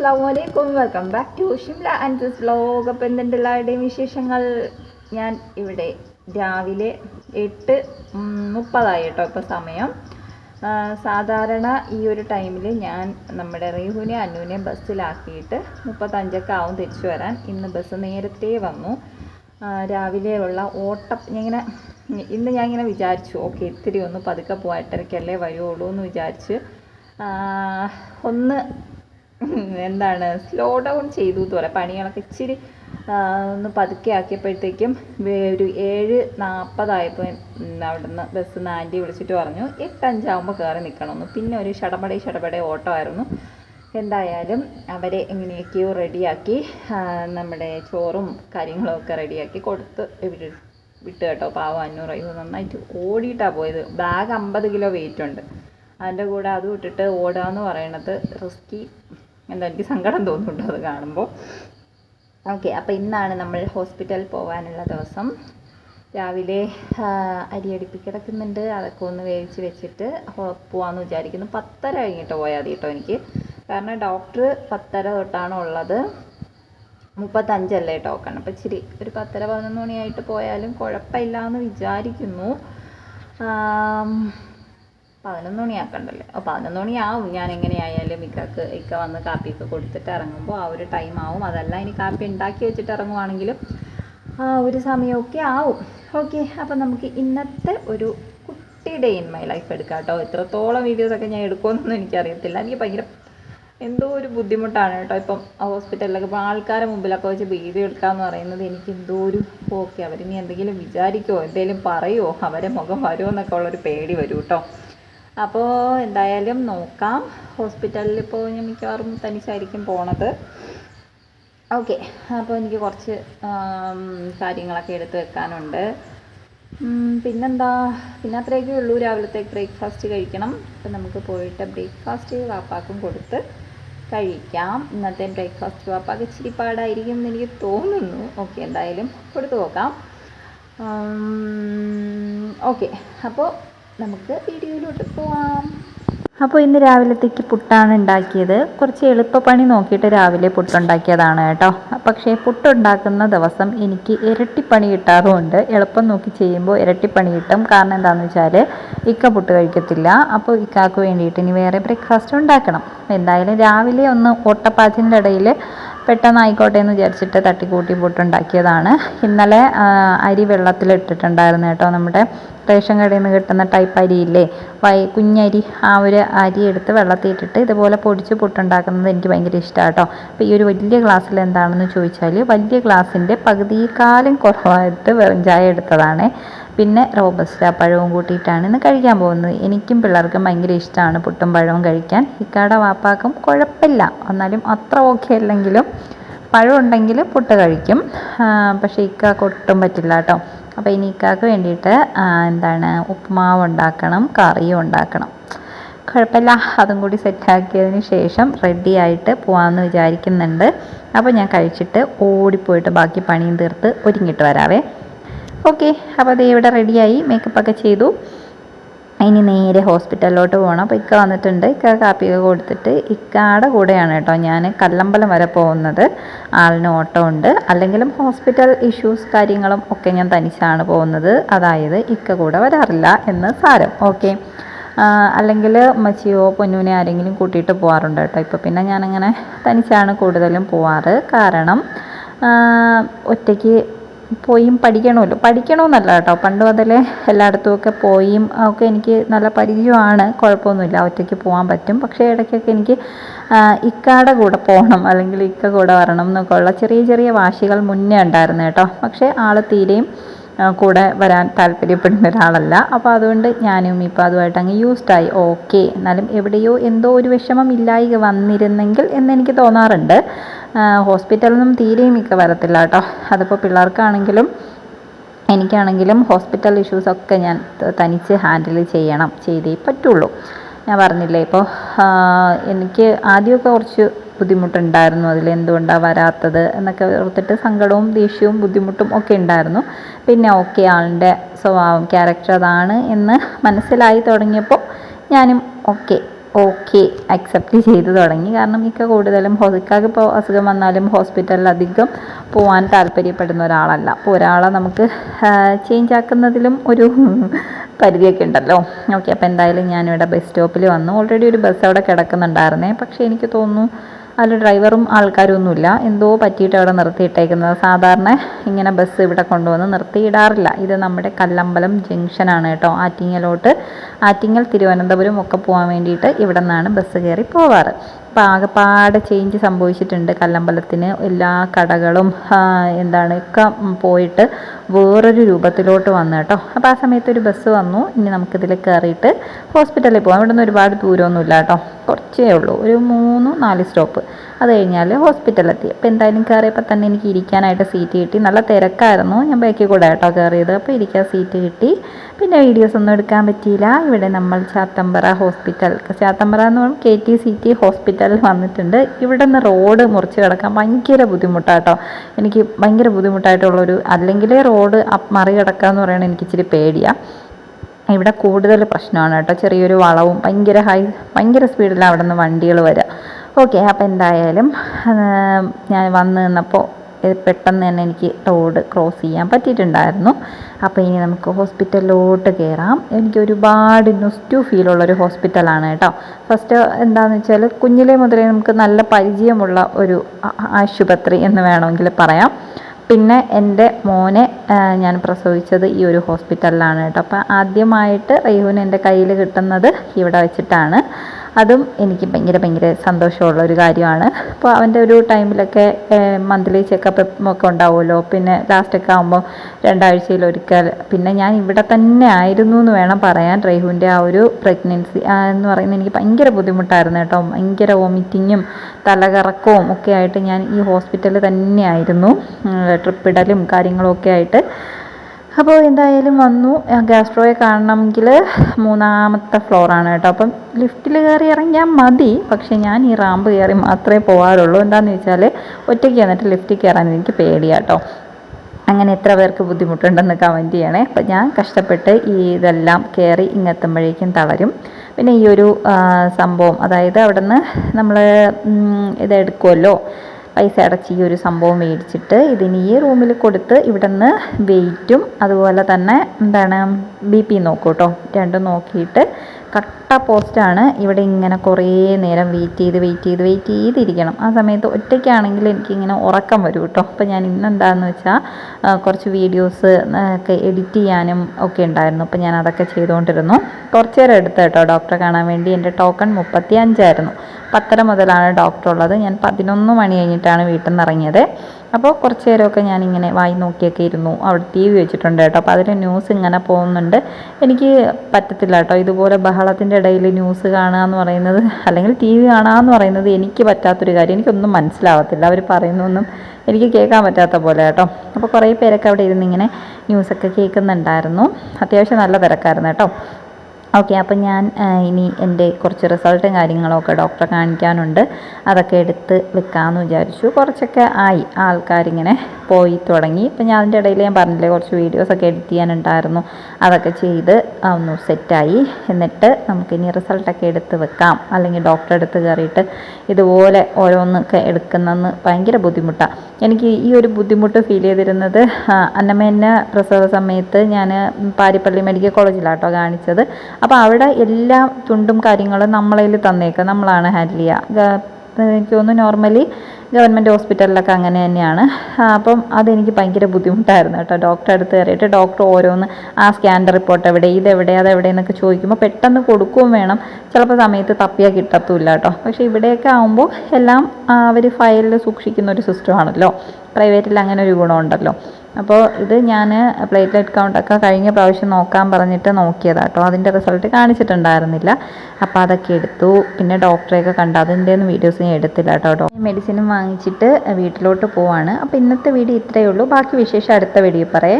അസ്സാം വലൈക്കും welcome back to Shimla and this vlog അപ്പം എന്തുണ്ട് എല്ലാവരുടെയും വിശേഷങ്ങൾ ഞാൻ ഇവിടെ രാവിലെ എട്ട് മുപ്പതായി കേട്ടോ ഇപ്പോൾ സമയം. സാധാരണ ഈ ഒരു ടൈമിൽ ഞാൻ നമ്മുടെ റീഹുനെ അന്നുവിനെ ബസ്സിലാക്കിയിട്ട് മുപ്പത്തഞ്ചൊക്കെ ആവും തിരിച്ചു വരാൻ. ഇന്ന് ബസ് നേരത്തെ വന്നു. രാവിലെ ഉള്ള ഓട്ടം ഇങ്ങനെ ഇന്ന് ഞാൻ ഇങ്ങനെ വിചാരിച്ചു ഓക്കെ ഇത്തിരി ഒന്ന് പതുക്കെ പോയിട്ടരക്കല്ലേ വരുവുള്ളൂ എന്ന് വിചാരിച്ച് ഒന്ന് എന്താണ് സ്ലോ ഡൗൺ ചെയ്തു എന്ന് പറയാം പണികളൊക്കെ ഇച്ചിരി ഒന്ന് പതുക്കെ ആക്കിയപ്പോഴത്തേക്കും ഒരു ഏഴ് നാൽപ്പതായപ്പോൾ അവിടുന്ന് ബസ് നിന്ന് ആന്റി വിളിച്ചിട്ട് പറഞ്ഞു എട്ടഞ്ചാകുമ്പോൾ കയറി നിൽക്കണമെന്ന് പിന്നെ ഒരു ഷടപടി ഷടപടി ഓട്ടോ ആയിരുന്നു. എന്തായാലും അവരെ എങ്ങനെയൊക്കെയോ റെഡിയാക്കി നമ്മുടെ ചോറും കാര്യങ്ങളൊക്കെ റെഡിയാക്കി കൊടുത്ത് വിട്ടു വിട്ട് കേട്ടോ പാവം അഞ്ഞൂറ് അയ്യോ നന്നായിട്ട് ഓടിയിട്ടാണ് പോയത്. ബാഗ് അമ്പത് കിലോ വെയിറ്റ് ഉണ്ട്. അതിന്റെ കൂടെ അത് വിട്ടിട്ട് ഓടുക എന്ന് പറയണത് റിസ്കി എന്താ എനിക്ക് സങ്കടം തോന്നുന്നുണ്ട് അത് കാണുമ്പോൾ ഓക്കെ അപ്പോൾ ഇന്നാണ് നമ്മൾ ഹോസ്പിറ്റൽ പോകാനുള്ള ദിവസം. രാവിലെ അരിയടിപ്പി കിടക്കുന്നുണ്ട്. അതൊക്കെ ഒന്ന് വേവിച്ച് വെച്ചിട്ട് പോകാമെന്ന് വിചാരിക്കുന്നു. പത്തര കഴിഞ്ഞിട്ട് പോയാൽ കേട്ടോ എനിക്ക്. കാരണം ഡോക്ടർ പത്തര തൊട്ടാണ് ഉള്ളത്. മുപ്പത്തഞ്ചല്ലേ ടോക്കൺ അപ്പോൾ ഇച്ചിരി ഒരു പത്തര പതിനൊന്ന് മണിയായിട്ട് പോയാലും കുഴപ്പമില്ല എന്ന് വിചാരിക്കുന്നു പതിനൊന്ന് മണിയാക്കണ്ടല്ലേ? ഓ പതിനൊന്ന് മണിയാവും. ഞാൻ എങ്ങനെയായാലും ഇക്കക്ക് ഇക്ക വന്ന് കാപ്പിയൊക്കെ കൊടുത്തിട്ട് ഇറങ്ങുമ്പോൾ ആ ഒരു ടൈം ആവും. അതല്ല ഇനി കാപ്പി ഉണ്ടാക്കി വെച്ചിട്ട് ഇറങ്ങുവാണെങ്കിലും ആ ഒരു സമയമൊക്കെ ആവും. ഓക്കെ അപ്പം നമുക്ക് ഇന്നത്തെ ഒരു കുട്ടി ഡേ ഇൻ മൈ ലൈഫ് എടുക്കാം കേട്ടോ. എത്രത്തോളം വീഡിയോസൊക്കെ ഞാൻ എടുക്കുമെന്നൊന്നും എനിക്കറിയത്തില്ല. എനിക്ക് ഭയങ്കര എന്തോ ഒരു ബുദ്ധിമുട്ടാണ് കേട്ടോ. ഇപ്പം ഹോസ്പിറ്റലിലൊക്കെ ഇപ്പോൾ ആൾക്കാരെ മുമ്പിലൊക്കെ വെച്ച് വീഡിയോ എടുക്കാന്ന് പറയുന്നത് എനിക്ക് എന്തോ ഒരു ഓക്കെ അവരിനി എന്തെങ്കിലും വിചാരിക്കുമോ എന്തെങ്കിലും പറയുമോ അവരെ മുഖം വരുമോ എന്നൊക്കെ ഉള്ളൊരു പേടി വരും കേട്ടോ. അപ്പോൾ എന്തായാലും നോക്കാം. ഹോസ്പിറ്റലിൽ ഇപ്പോൾ ഞാൻ മിക്കവാറും തനിച്ചായിരിക്കും പോണത്. ഓക്കെ. അപ്പോൾ എനിക്ക് കുറച്ച് കാര്യങ്ങളൊക്കെ എടുത്ത് വെക്കാനുണ്ട്. പിന്നെന്താ? പിന്നെ അത്രയൊക്കെ ഉള്ളൂ. രാവിലത്തെ ബ്രേക്ക്ഫാസ്റ്റ് കഴിക്കണം. അപ്പം നമുക്ക് പോയിട്ട് ബ്രേക്ക്ഫാസ്റ്റ് വാപ്പാക്കും കൊടുത്ത് കഴിക്കാം. ഇന്നത്തെ ബ്രേക്ക്ഫാസ്റ്റ് വാപ്പാക്ക് ഇച്ചിരി പാടായിരിക്കും എന്ന് എനിക്ക് തോന്നുന്നു. ഓക്കെ എന്തായാലും കൊടുത്തു നോക്കാം. ഓക്കെ. അപ്പോൾ നമുക്ക് വീഡിയോയിലോട്ട് പോവാം. അപ്പോൾ ഇന്ന് രാവിലത്തേക്ക് പുട്ടാണ് ഉണ്ടാക്കിയത്. കുറച്ച് എളുപ്പപ്പണി നോക്കിയിട്ട് രാവിലെ പുട്ടുണ്ടാക്കിയതാണ് കേട്ടോ. പക്ഷേ പുട്ടുണ്ടാക്കുന്ന ദിവസം എനിക്ക് ഇരട്ടിപ്പണി കിട്ടാറുമുണ്ട്. എളുപ്പം നോക്കി ചെയ്യുമ്പോൾ ഇരട്ടിപ്പണി കിട്ടും. കാരണം എന്താണെന്ന് വെച്ചാൽ ഇക്ക പുട്ട് കഴിക്കത്തില്ല. അപ്പോൾ ഇക്കാക്ക് വേണ്ടിയിട്ട് ഇനി വേറെ ബ്രേക്ക്ഫാസ്റ്റ് ഉണ്ടാക്കണം. എന്തായാലും രാവിലെ ഒന്ന് ഓട്ടപ്പാച്ചിന്റെ ഇടയിൽ പെട്ടെന്നായിക്കോട്ടെ എന്ന് വിചാരിച്ചിട്ട് തട്ടിക്കൂട്ടി പൊട്ടുണ്ടാക്കിയതാണ്. ഇന്നലെ അരി വെള്ളത്തിലിട്ടിട്ടുണ്ടായിരുന്നു കേട്ടോ നമ്മുടെ റേഷൻ കടയിൽ നിന്ന് കിട്ടുന്ന ടൈപ്പ് അരിയില്ലേ? വൈ കുഞ്ഞരി ആ ഒരു അരി എടുത്ത് വെള്ളത്തിൽ ഇട്ടിട്ട് ഇതുപോലെ പൊടിച്ച് പുട്ടുണ്ടാക്കുന്നത് എനിക്ക് ഭയങ്കര ഇഷ്ടമാണ് കേട്ടോ. അപ്പോൾ ഈ ഒരു വലിയ ഗ്ലാസ്സിൽ എന്താണെന്ന് ചോദിച്ചാൽ വലിയ ഗ്ലാസ്സിന്റെ പകുതിക്കാലം കുറവായിട്ട് വെറും ചായ എടുത്തതാണ്. പിന്നെ റോബസ്റ്റ പഴവും കൂട്ടിയിട്ടാണ് ഇന്ന് കഴിക്കാൻ പോകുന്നത്. എനിക്കും പിള്ളേർക്കും ഭയങ്കര ഇഷ്ടമാണ് പുട്ടും പഴവും കഴിക്കാൻ. ഇക്കാടെ വാപ്പാക്കും കുഴപ്പമില്ല. എന്നാലും അത്ര ഓക്കെ അല്ലെങ്കിലും പഴം ഉണ്ടെങ്കിൽ പുട്ട് കഴിക്കും. പക്ഷേ ഇക്കാക്ക് ഒട്ടും പറ്റില്ല കേട്ടോ. അപ്പോൾ ഇനി ഇക്കാക്ക് വേണ്ടിയിട്ട് എന്താണ് ഉപ്പുമാവ് ഉണ്ടാക്കണം കറിയും ഉണ്ടാക്കണം. കുഴപ്പമില്ല. അതും കൂടി സെറ്റാക്കിയതിന് ശേഷം റെഡി ആയിട്ട് പോകാമെന്ന് വിചാരിക്കുന്നുണ്ട്. അപ്പോൾ ഞാൻ കഴിച്ചിട്ട് ഓടിപ്പോയിട്ട് ബാക്കി പണിയും തീർത്ത് ഒരുങ്ങിയിട്ട് വരാവേ. ഓക്കെ അപ്പോൾ അത് ഇവിടെ റെഡിയായി മേക്കപ്പൊക്കെ ചെയ്തു. ഇനി നേരെ ഹോസ്പിറ്റലിലോട്ട് പോകണം അപ്പോൾ ഇക്ക വന്നിട്ടുണ്ട്. ഇക്ക കാപ്പിയൊക്കെ കൊടുത്തിട്ട് ഇക്കാടെ കൂടെയാണ് കേട്ടോ ഞാൻ കല്ലമ്പലം വരെ പോകുന്നത്. ആളിന് ഓട്ടോ ഉണ്ട്. അല്ലെങ്കിലും ഹോസ്പിറ്റൽ ഇഷ്യൂസ് കാര്യങ്ങളും ഒക്കെ ഞാൻ തനിച്ചാണ് പോകുന്നത്. അതായത് ഇക്ക കൂടെ വരാറില്ല എന്ന് സാരം. ഓക്കെ. അല്ലെങ്കിൽ മച്ചിയോ പൊന്നൂനെ ആരെങ്കിലും കൂട്ടിയിട്ട് പോകാറുണ്ട് കേട്ടോ. ഇപ്പോൾ പിന്നെ ഞാനങ്ങനെ തനിച്ചാണ് കൂടുതലും പോവാറ്. കാരണം ഒറ്റയ്ക്ക് പോയും പഠിക്കണമല്ലോ. പഠിക്കണമെന്നല്ല കേട്ടോ. പണ്ട് മുതലേ എല്ലായിടത്തും ഒക്കെ പോയും ഒക്കെ എനിക്ക് നല്ല പരിചയമാണ്. കുഴപ്പമൊന്നുമില്ല. ഒറ്റയ്ക്ക് പോകാൻ പറ്റും. പക്ഷേ ഇടയ്ക്കൊക്കെ എനിക്ക് ഇക്കാടെ കൂടെ പോകണം. അല്ലെങ്കിൽ ഇക്ക കൂടെ വരണം എന്നൊക്കെ ഉള്ള ചെറിയ ചെറിയ വാശികൾ മുന്നേ ഉണ്ടായിരുന്നു കേട്ടോ. പക്ഷേ ആൾ തീരെയും കൂടെ വരാൻ താല്പര്യപ്പെടുന്ന ഒരാളല്ല. അപ്പോൾ അതുകൊണ്ട് ഞാനും ഇപ്പോൾ അതുമായിട്ട് അങ്ങ് യൂസ്ഡായി ഓക്കെ എന്നാലും എവിടെയോ എന്തോ ഒരു വിഷമം ഇല്ലായി വന്നിരുന്നെങ്കിൽ എന്നെനിക്ക് തോന്നാറുണ്ട്. നിന്നും തീരെയും മിക്ക വരത്തില്ല കേട്ടോ. അതിപ്പോൾ പിള്ളേർക്കാണെങ്കിലും എനിക്കാണെങ്കിലും ഹോസ്പിറ്റൽ ഇഷ്യൂസൊക്കെ ഞാൻ തനിച്ച് ഹാൻഡിൽ ചെയ്യണം ചെയ്തേ പറ്റുള്ളൂ. ഞാൻ പറഞ്ഞില്ലേ ഇപ്പോൾ എനിക്ക് ആദ്യമൊക്കെ കുറച്ച് ബുദ്ധിമുട്ടുണ്ടായിരുന്നു. അതിൽ എന്തുകൊണ്ടാണ് വരാത്തത് എന്നൊക്കെ ഓർത്തിട്ട് സങ്കടവും ദേഷ്യവും ബുദ്ധിമുട്ടും ഒക്കെ ഉണ്ടായിരുന്നു. പിന്നെ ഓക്കെ ആളിന്റെ സ്വഭാവം ക്യാരക്ടർ അതാണ് എന്ന് മനസ്സിലായി തുടങ്ങിയപ്പോൾ ഞാനും ഓക്കെ. ഓക്കെ അക്സെപ്റ്റ് ചെയ്ത് തുടങ്ങി. കാരണം മിക്ക കൂടുതലും ഇക്കാക്ക് ഇപ്പോൾ അസുഖം വന്നാലും ഹോസ്പിറ്റലിൽ അധികം പോകാൻ താല്പര്യപ്പെടുന്ന ഒരാളല്ല. അപ്പോൾ ഒരാളെ നമുക്ക് ചേഞ്ച് ആക്കുന്നതിലും ഒരു പരിധിയൊക്കെ ഉണ്ടല്ലോ. ഓക്കെ അപ്പോൾ എന്തായാലും ഞാനിവിടെ ബസ് സ്റ്റോപ്പിൽ വന്നു. ഓൾറെഡി ഒരു ബസ് അവിടെ കിടക്കുന്നുണ്ടായിരുന്നേ. പക്ഷേ എനിക്ക് തോന്നുന്നു അതിൽ ഡ്രൈവറും ആൾക്കാരും ഒന്നുമില്ല എന്തോ പറ്റിയിട്ട് അവിടെ നിർത്തിയിട്ടേക്കുന്നത്. സാധാരണ ഇങ്ങനെ ബസ് ഇവിടെ കൊണ്ടുവന്ന് നിർത്തിയിടാറില്ല. ഇത് നമ്മുടെ കല്ലമ്പലം ജംഗ്ഷനാണ് കേട്ടോ. ആറ്റിങ്ങലോട്ട് ആറ്റിങ്ങൽ തിരുവനന്തപുരം ഒക്കെ പോകാൻ വേണ്ടിയിട്ട് ഇവിടെ നിന്നാണ് ബസ് കയറി പോവാറ്. ആകെപ്പാടെ ചേഞ്ച് സംഭവിച്ചിട്ടുണ്ട് കല്ലമ്പലത്തിന്. എല്ലാ കടകളും എന്താണ് ഒക്കെ പോയിട്ട് വേറൊരു രൂപത്തിലോട്ട് വന്നു കേട്ടോ. അപ്പോൾ ആ സമയത്ത് ഒരു ബസ് വന്നു. ഇനി നമുക്കിതിൽ കയറിയിട്ട് ഹോസ്പിറ്റലിൽ പോകാം ഇവിടെ നിന്ന് ഒരുപാട് ദൂരമൊന്നുമില്ല കേട്ടോ. കുറച്ചേ ഉള്ളൂ. ഒരു മൂന്ന് നാല് സ്റ്റോപ്പ് അത് കഴിഞ്ഞാൽ ഹോസ്പിറ്റലെത്തി അപ്പോൾ എന്തായാലും കയറിയപ്പോൾ തന്നെ എനിക്ക് ഇരിക്കാനായിട്ട് സീറ്റ് കിട്ടി. നല്ല തിരക്കായിരുന്നു. ഞാൻ ബാക്കിൽ കൂടെ കേട്ടോ കയറിയത്. അപ്പോൾ ഇരിക്കാൻ സീറ്റ് കിട്ടി. പിന്നെ വീഡിയോസ് ഒന്നും എടുക്കാൻ പറ്റിയില്ല. ഇവിടെ നമ്മൾ ചാത്തമ്പറ ഹോസ്പിറ്റൽ ചാത്തമ്പറ എന്ന് പറയുമ്പോൾ കെ ടി സി ടി ഹോസ്പിറ്റലിൽ വന്നിട്ടുണ്ട്. ഇവിടെ നിന്ന് റോഡ് മുറിച്ച് കിടക്കാൻ ഭയങ്കര ബുദ്ധിമുട്ടാട്ടോ. എനിക്ക് ഭയങ്കര ബുദ്ധിമുട്ടായിട്ടുള്ളൊരു അല്ലെങ്കിൽ റോഡ് മറികടക്കുക എന്ന് പറയുന്നത് എനിക്ക് ഇച്ചിരി പേടിയാണ് ഇവിടെ കൂടുതൽ പ്രശ്നമാണ് കേട്ടോ. ചെറിയൊരു വളവും ഭയങ്കര ഹൈ ഭയങ്കര സ്പീഡിലാണ് അവിടെ നിന്ന് വണ്ടികൾ വരിക ഓക്കെ അപ്പോൾ എന്തായാലും ഞാൻ വന്ന് നിന്നപ്പോൾ പെട്ടെന്ന് തന്നെ എനിക്ക് റോഡ് ക്രോസ് ചെയ്യാൻ പറ്റിയിട്ടുണ്ടായിരുന്നു. അപ്പോൾ ഇനി നമുക്ക് ഹോസ്പിറ്റലിലോട്ട് കയറാം. എനിക്ക് ഒരുപാട് നുസ്റ്റു ഫീലുള്ളൊരു ഹോസ്പിറ്റലാണ് കേട്ടോ. ഫസ്റ്റ് എന്താണെന്ന് വെച്ചാൽ കുഞ്ഞിലെ മുതലേ നമുക്ക് നല്ല പരിചയമുള്ള ഒരു ആശുപത്രി എന്ന് വേണമെങ്കിൽ പറയാം. പിന്നെ എന്റെ മോനെ ഞാൻ പ്രസവിച്ചത് ഈ ഒരു ഹോസ്പിറ്റലിലാണ് കേട്ടോ. അപ്പോൾ ആദ്യമായിട്ട് റൈഹുവിന് എന്റെ കയ്യിൽ കിട്ടുന്നത് ഇവിടെ വെച്ചിട്ടാണ്. അതും എനിക്ക് ഭയങ്കര ഭയങ്കര സന്തോഷമുള്ള ഒരു കാര്യമാണ്. അപ്പോൾ അവന്റെ ഒരു ടൈമിലൊക്കെ മന്ത്ലി ചെക്കപ്പ് ഒക്കെ ഉണ്ടാവുമല്ലോ. പിന്നെ ലാസ്റ്റൊക്കെ ആകുമ്പോൾ രണ്ടാഴ്ചയിൽ ഒരിക്കൽ. പിന്നെ ഞാൻ ഇവിടെ തന്നെ ആയിരുന്നു എന്ന് വേണം പറയാൻ. റേഹുവിന്റെ ആ ഒരു പ്രഗ്നൻസി എന്ന് പറയുന്നത് എനിക്ക് ഭയങ്കര ബുദ്ധിമുട്ടായിരുന്നു കേട്ടോ. ഭയങ്കര വോമിറ്റിങ്ങും തലകറക്കവും ഒക്കെ ആയിട്ട് ഞാൻ ഈ ഹോസ്പിറ്റലിൽ തന്നെയായിരുന്നു ട്രിപ്പിടലും കാര്യങ്ങളും ഒക്കെ ആയിട്ട്. അപ്പോൾ എന്തായാലും വന്നു. ഗ്യാസ്ട്രോയെ കാണണമെങ്കിൽ മൂന്നാമത്തെ ഫ്ലോറാണ് കേട്ടോ. അപ്പം ലിഫ്റ്റിൽ കയറി ഇറങ്ങിയാൽ മതി. പക്ഷേ ഞാൻ ഈ റാമ്പ് കയറി മാത്രമേ പോകാറുള്ളൂ. എന്താണെന്ന് വെച്ചാൽ ഒറ്റയ്ക്ക് വന്നിട്ട് ലിഫ്റ്റിൽ കയറാൻ എനിക്ക് പേടിയാട്ടോ അങ്ങനെ എത്ര പേർക്ക് ബുദ്ധിമുട്ടുണ്ടെന്ന് കമന്റ് ചെയ്യണേ. അപ്പം ഞാൻ കഷ്ടപ്പെട്ട് ഈ ഇതെല്ലാം കയറി ഇങ്ങെത്തുമ്പോഴേക്കും തളരും. പിന്നെ ഈ ഒരു സംഭവം. അതായത് അവിടെ നിന്ന് നമ്മൾ ഇതെടുക്കുമല്ലോ പൈസ അടച്ച് ഈ ഒരു സംഭവം മേടിച്ചിട്ട് ഇതിന് ഈ റൂമിൽ കൊടുത്ത് ഇവിടെ നിന്ന് വെയിറ്റും അതുപോലെ തന്നെ എന്താണ് ബി പി നോക്കും കേട്ടോ രണ്ടും നോക്കിയിട്ട് കട്ട പോസ്റ്റാണ് ഇവിടെ ഇങ്ങനെ കുറേ നേരം വെയിറ്റ് ചെയ്ത് വെയിറ്റ് ചെയ്ത് വെയിറ്റ് ചെയ്തിരിക്കണം. ആ സമയത്ത് ഒറ്റയ്ക്കാണെങ്കിൽ എനിക്കിങ്ങനെ ഉറക്കം വരും കേട്ടോ. അപ്പോൾ ഞാൻ ഇന്ന് എന്താണെന്ന് വെച്ചാൽ കുറച്ച് വീഡിയോസ് ഒക്കെ എഡിറ്റ് ചെയ്യാനും ഒക്കെ ഉണ്ടായിരുന്നു. അപ്പോൾ ഞാൻ അതൊക്കെ ചെയ്തുകൊണ്ടിരുന്നു കുറച്ച് നേരം എടുത്ത് കേട്ടോ ഡോക്ടറെ കാണാൻ വേണ്ടി. എന്റെ ടോക്കൺ മുപ്പത്തി അഞ്ചായിരുന്നു പത്തര മുതലാണ് ഡോക്ടർ ഉള്ളത്. ഞാൻ പതിനൊന്ന് മണി കഴിഞ്ഞിട്ടാണ് വീട്ടിൽ നിന്ന് ഇറങ്ങിയത്. അപ്പോൾ കുറച്ച് നേരമൊക്കെ ഞാനിങ്ങനെ വായി നോക്കിയൊക്കെ ഇരുന്നു. അവിടെ ടി വി വെച്ചിട്ടുണ്ട് കേട്ടോ. അപ്പോൾ അതിൽ ന്യൂസ് ഇങ്ങനെ പോകുന്നുണ്ട്. എനിക്ക് പറ്റത്തില്ല കേട്ടോ. ഇതുപോലെ ബഹളത്തിന്റെ ഇടയിൽ ന്യൂസ് കാണുക എന്ന് പറയുന്നത് അല്ലെങ്കിൽ ടി വി കാണുക എന്ന് പറയുന്നത് എനിക്ക് പറ്റാത്തൊരു കാര്യം. എനിക്കൊന്നും മനസ്സിലാവത്തില്ല. അവർ പറയുന്നൊന്നും എനിക്ക് കേൾക്കാൻ പറ്റാത്ത പോലെ കേട്ടോ. അപ്പോൾ കുറേ പേരൊക്കെ അവിടെ ഇരുന്ന് ഇങ്ങനെ ന്യൂസൊക്കെ കേൾക്കുന്നുണ്ടായിരുന്നു. അത്യാവശ്യം നല്ല തിരക്കായിരുന്നു കേട്ടോ. ഓക്കെ അപ്പം ഞാൻ ഇനി എന്റെ കുറച്ച് റിസൾട്ടും കാര്യങ്ങളൊക്കെ ഡോക്ടറെ കാണിക്കാനുണ്ട്. അതൊക്കെ എടുത്ത് വെക്കാമെന്ന് വിചാരിച്ചു. കുറച്ചൊക്കെ ആയി. ആൾക്കാരിങ്ങനെ പോയി തുടങ്ങി. ഇപ്പം ഞാൻ അതിന്റെ ഇടയിൽ ഞാൻ പറഞ്ഞില്ലേ കുറച്ച് വീഡിയോസൊക്കെ എഡിറ്റ് ചെയ്യാനുണ്ടായിരുന്നു. അതൊക്കെ ചെയ്ത് ഒന്ന് സെറ്റായി. എന്നിട്ട് നമുക്കിനി റിസൾട്ടൊക്കെ എടുത്ത് വെക്കാം. അല്ലെങ്കിൽ ഡോക്ടറെ അടുത്ത് കയറിയിട്ട് ഇതുപോലെ ഓരോന്നൊക്കെ എടുക്കുന്നതെന്ന് ഭയങ്കര ബുദ്ധിമുട്ടാണ് എനിക്ക് ഈ ഒരു ബുദ്ധിമുട്ട് ഫീൽ ചെയ്തിരുന്നത് അന്നമ്മേനെ പ്രസവ സമയത്ത് ഞാൻ പാരിപ്പള്ളി മെഡിക്കൽ കോളേജിലാട്ടോ കാണിച്ചത്. അപ്പോൾ അവിടെ എല്ലാ തുണ്ടും കാര്യങ്ങളും നമ്മളതിൽ തന്നേക്കുക നമ്മളാണ് ഹാൻഡിൽ ചെയ്യുക എനിക്ക് തോന്നുന്നു നോർമലി ഗവൺമെന്റ് ഹോസ്പിറ്റലിലൊക്കെ അങ്ങനെ തന്നെയാണ്. അപ്പം അതെനിക്ക് ഭയങ്കര ബുദ്ധിമുട്ടായിരുന്നു കേട്ടോ. ഡോക്ടറെ അടുത്ത് കയറിയിട്ട് ഡോക്ടർ ഓരോന്ന് ആ സ്കാന്റെ റിപ്പോർട്ട് എവിടെ? ഇതെവിടെ അതെവിടെ എന്നൊക്കെ ചോദിക്കുമ്പോൾ പെട്ടെന്ന് കൊടുക്കുകയും വേണം. ചിലപ്പോൾ സമയത്ത് തപ്പിയാൽ കിട്ടത്തുമില്ല കേട്ടോ. പക്ഷേ ഇവിടെയൊക്കെ ആകുമ്പോൾ എല്ലാം അവർ ഫയലിൽ സൂക്ഷിക്കുന്ന ഒരു സിസ്റ്റമാണല്ലോ പ്രൈവറ്റിൽ അങ്ങനെ ഒരു ഗുണമുണ്ടല്ലോ. അപ്പോൾ ഇത് ഞാൻ പ്ലേറ്റ്ലെറ്റ് കൗണ്ടൊക്കെ കഴിഞ്ഞ പ്രാവശ്യം നോക്കാൻ പറഞ്ഞിട്ട് നോക്കിയതാണ് കേട്ടോ. അതിന്റെ റിസൾട്ട് കാണിച്ചിട്ടുണ്ടായിരുന്നില്ല. അപ്പോൾ അതൊക്കെ എടുത്തു. പിന്നെ ഡോക്ടറെയൊക്കെ കണ്ടു. അതിന്റെ ഒന്നും വീഡിയോസ് ഞാൻ എടുത്തില്ല കേട്ടോ. മെഡിസിനും വാങ്ങിച്ചിട്ട് വീട്ടിലോട്ട് പോവാണ്. അപ്പോൾ ഇന്നത്തെ വീഡിയോ ഇത്രയേ ഉള്ളൂ. ബാക്കി വിശേഷം അടുത്ത വീഡിയോ പറയാം.